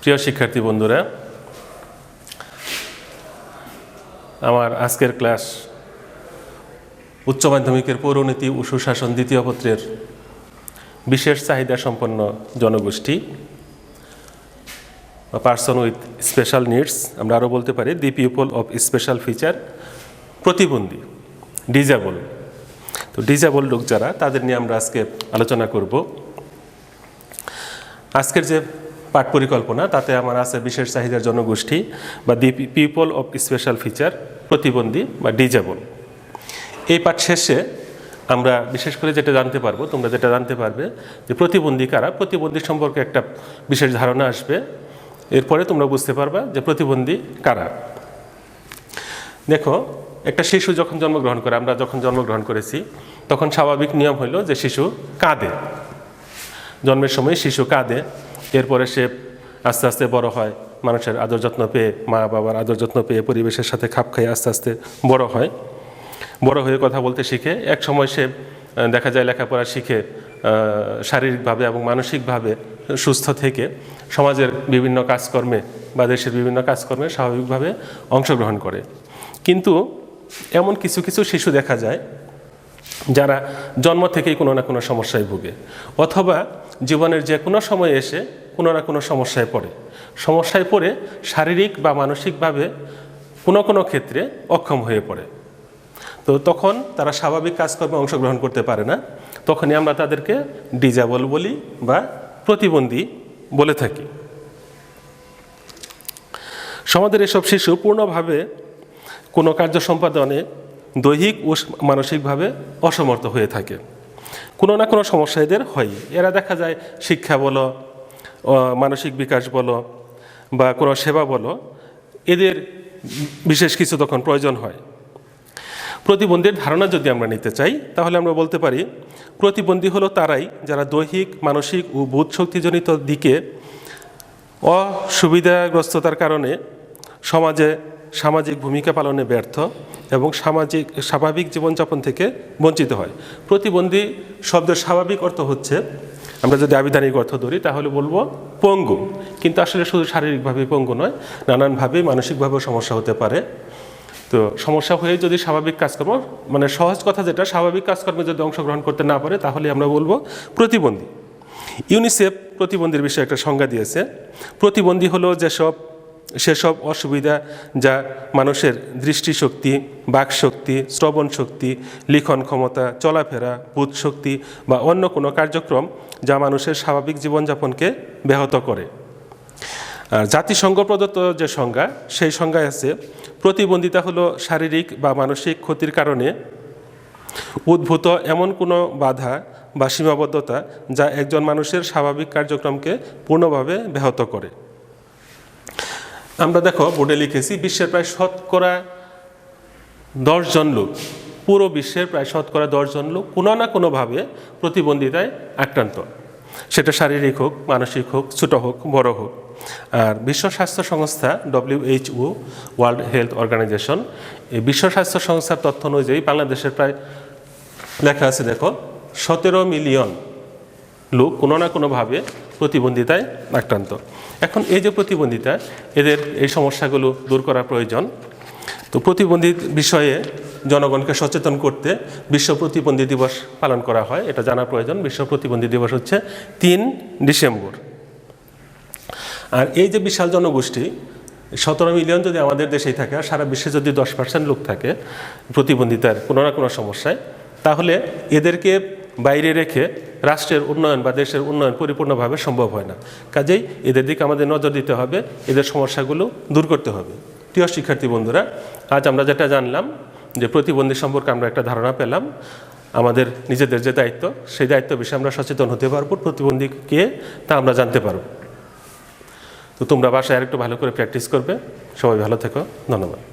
প্রিয় শিক্ষার্থী বন্ধুরা, আমার আজকের ক্লাস উচ্চ মাধ্যমিকের পৌরনীতি ও সুশাসন দ্বিতীয় পত্রের বিশেষ চাহিদা সম্পন্ন জনগোষ্ঠী, বা পার্সন উইথ স্পেশাল নিডস আমরা আরও বলতে পারি the people of special feature প্রতিবন্ধী ডিজেবল তো ডিজেবল লোক যারা, তাদের নিয়ে আমরা আজকে আলোচনা করব। আজকের যে পাঠ পরিকল্পনা, তাতে আমার আছে বিশেষ চাহিদার জনগোষ্ঠী বা the people of special feature, প্রতিবন্ধী বা ডিজেবল। এই পাঠ শেষে আমরা বিশেষ করে যেটা জানতে পারব, তোমরা যেটা জানতে পারবে যে প্রতিবন্ধী কারা, প্রতিবন্ধী সম্পর্কে একটা বিশেষ ধারণা আসবে। এরপরে তোমরা বুঝতে পারবা যে প্রতিবন্ধী কারা। দেখো, একটা শিশু যখন জন্মগ্রহণ করে, আমরা যখন জন্মগ্রহণ করেছি, তখন স্বাভাবিক নিয়ম হলো যে শিশু কাঁদে। জন্মের সময় শিশু কাঁদে। এরপরে সে আস্তে আস্তে বড় হয়, মানুষের আদর যত্ন পেয়ে, মা বাবার আদর যত্ন পেয়ে, পরিবেশের সাথে খাপ খাইয়ে আস্তে আস্তে বড় হয়। বড় হয়ে কথা বলতে শিখে, এক সময় সে দেখা যায় লেখাপড়া শিখে শারীরিকভাবে এবং মানসিকভাবে সুস্থ থেকে সমাজের বিভিন্ন কাজকর্মে বা দেশের বিভিন্ন কাজকর্মে স্বাভাবিকভাবে অংশগ্রহণ করে। কিন্তু এমন কিছু কিছু শিশু দেখা যায় যারা জন্ম থেকেই কোনো না কোনো সমস্যায় ভুগে, অথবা জীবনের যে কোনো সময় এসে কোনো না কোনো সমস্যায় পড়ে। সমস্যায় পড়ে শারীরিক বা মানসিকভাবে কোনো কোনো ক্ষেত্রে অক্ষম হয়ে পড়ে। তো তখন তারা স্বাভাবিক কাজকর্মে অংশগ্রহণ করতে পারে না। তখনই আমরা তাদেরকে ডিজাবল বলি বা প্রতিবন্ধী বলে থাকি। সমাজের এসব শিশু পূর্ণভাবে কোনো কার্য সম্পাদনে দৈহিক ও মানসিকভাবে অসমর্থ হয়ে থাকে। কোনো না কোনো সমস্যা এদের হয় এরা দেখা যায় শিক্ষা বলো মানসিক বিকাশ বলো, বা কোনো সেবা বলো, এদের বিশেষ কিছু তখন প্রয়োজন হয়। প্রতিবন্ধীর ধারণা যদি আমরা নিতে চাই, তাহলে আমরা বলতে পারি, প্রতিবন্ধী হলো তারাই যারা দৈহিক, মানসিক ও বোধ শক্তিজনিত দিকে অসুবিধাগ্রস্ততার কারণে সমাজে সামাজিক ভূমিকা পালনে ব্যর্থ এবং সামাজিক, স্বাভাবিক জীবনযাপন থেকে বঞ্চিত হয়। প্রতিবন্ধী শব্দের স্বাভাবিক অর্থ হচ্ছে, আমরা যদি আবিধানিক অর্থ ধরি, তাহলে বলব পঙ্গু। কিন্তু আসলে শুধু শারীরিকভাবে পঙ্গু নয়, নানানভাবে মানসিকভাবেও সমস্যা হতে পারে। তো সমস্যা হয়ে যদি স্বাভাবিক কাজকর্ম মানে সহজ কথা যেটা, স্বাভাবিক কাজকর্মে যদি অংশগ্রহণ করতে না পারে, তাহলে আমরা বলব প্রতিবন্ধী। ইউনিসেফ প্রতিবন্ধীর বিষয়ে একটা সংজ্ঞা দিয়েছে। প্রতিবন্ধী হলো যেসব সেসব অসুবিধা যা মানুষের দৃষ্টিশক্তি, বাকশক্তি শ্রবণ শক্তি লিখন ক্ষমতা, চলাফেরা বোধ শক্তি বা অন্য কোনো কার্যক্রম যা মানুষের স্বাভাবিক জীবনযাপনকে ব্যাহত করে। আর জাতিসংঘ প্রদত্ত যে সংজ্ঞা, সেই সংজ্ঞায় আছে, প্রতিবন্ধিতা হলো শারীরিক বা মানসিক ক্ষতির কারণে উদ্ভূত এমন কোনো বাধা বা সীমাবদ্ধতা যা একজন মানুষের স্বাভাবিক কার্যক্রমকে পূর্ণভাবে ব্যাহত করে। আমরা দেখো বোর্ডে লিখেছি, বিশ্বের প্রায় শতকরা দশজন লোক, পুরো বিশ্বের প্রায় শতকরা দশজন লোক কোনো না কোনোভাবে প্রতিবন্ধিতায় আক্রান্ত। সেটা শারীরিক হোক, মানসিক হোক, ছোট হোক, বড় হোক। আর বিশ্ব স্বাস্থ্য সংস্থা ডব্লিউএইচও ওয়ার্ল্ড হেলথ অর্গানাইজেশন এই বিশ্ব স্বাস্থ্য সংস্থার তথ্য অনুযায়ী বাংলাদেশের প্রায় লেখা আছে দেখো, সতেরো মিলিয়ন লোক কোনো না কোনোভাবে প্রতিবন্ধিতায় আক্রান্ত। এখন এই যে প্রতিবন্ধিতা, এদের এই সমস্যাগুলো দূর করা প্রয়োজন। তো প্রতিবন্ধী বিষয়ে জনগণকে সচেতন করতে বিশ্ব প্রতিবন্ধী দিবস পালন করা হয়, এটা জানা প্রয়োজন। বিশ্ব প্রতিবন্ধী দিবস হচ্ছে তিন ডিসেম্বর। আর এই যে বিশাল জনগোষ্ঠী, সতেরো মিলিয়ন যদি আমাদের দেশেই থাকে, আর সারা বিশ্বে যদি দশ পার্সেন্ট লোক থাকে প্রতিবন্ধিতার কোনো না কোনো সমস্যায়, তাহলে এদেরকে বাইরে রেখে রাষ্ট্রের উন্নয়ন বা দেশের উন্নয়ন পরিপূর্ণভাবে সম্ভব হয় না। কাজেই এদের দিকে আমাদের নজর দিতে হবে, এদের সমস্যাগুলো দূর করতে হবে। প্রিয় শিক্ষার্থী বন্ধুরা, আজ আমরা যেটা জানলাম যে প্রতিবন্ধী সম্পর্কে আমরা একটা ধারণা পেলাম, আমাদের নিজেদের যে দায়িত্ব, সেই দায়িত্ব বিষয়ে আমরা সচেতন হতে পারব, প্রতিবন্ধী কে তা আমরা জানতে পারব। তো তোমরা বাসায় আরেকটু ভালো করে প্র্যাকটিস করবে। সবাই ভালো থেকো। ধন্যবাদ।